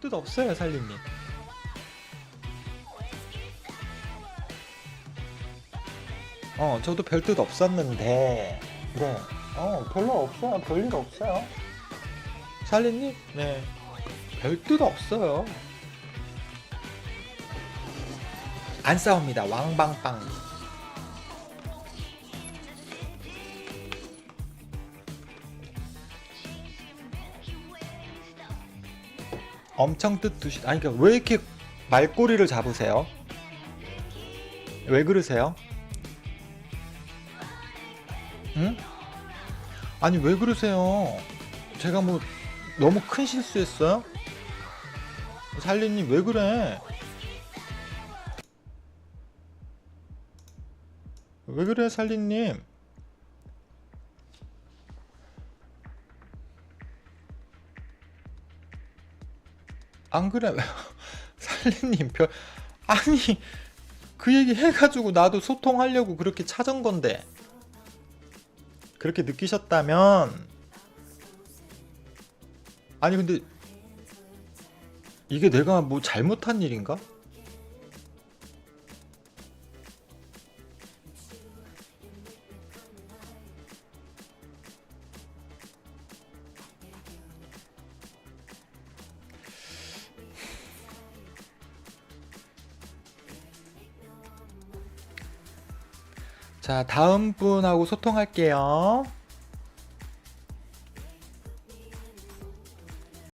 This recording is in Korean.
뜻 없어요 살림님 어 저도 별 뜻 없었는데. 네 어 별로 없어요. 별일 없어요. 살림님 네별 뜻 없어요. 안 싸웁니다. 왕방빵 엄청 뜻 두시 아니 그러니까 왜 이렇게 말꼬리를 잡으세요? 왜 그러세요? 응? 아니 왜 그러세요? 제가 뭐 너무 큰 실수했어요? 살리님 왜 그래? 왜 그래 살리님? 안 그래? 살리님 별 아니 그 얘기 해가지고 나도 소통하려고 그렇게 찾은 건데. 그렇게 느끼셨다면. 아니 근데 이게 내가 뭐 잘못한 일인가? 자 다음 분하고 소통할게요.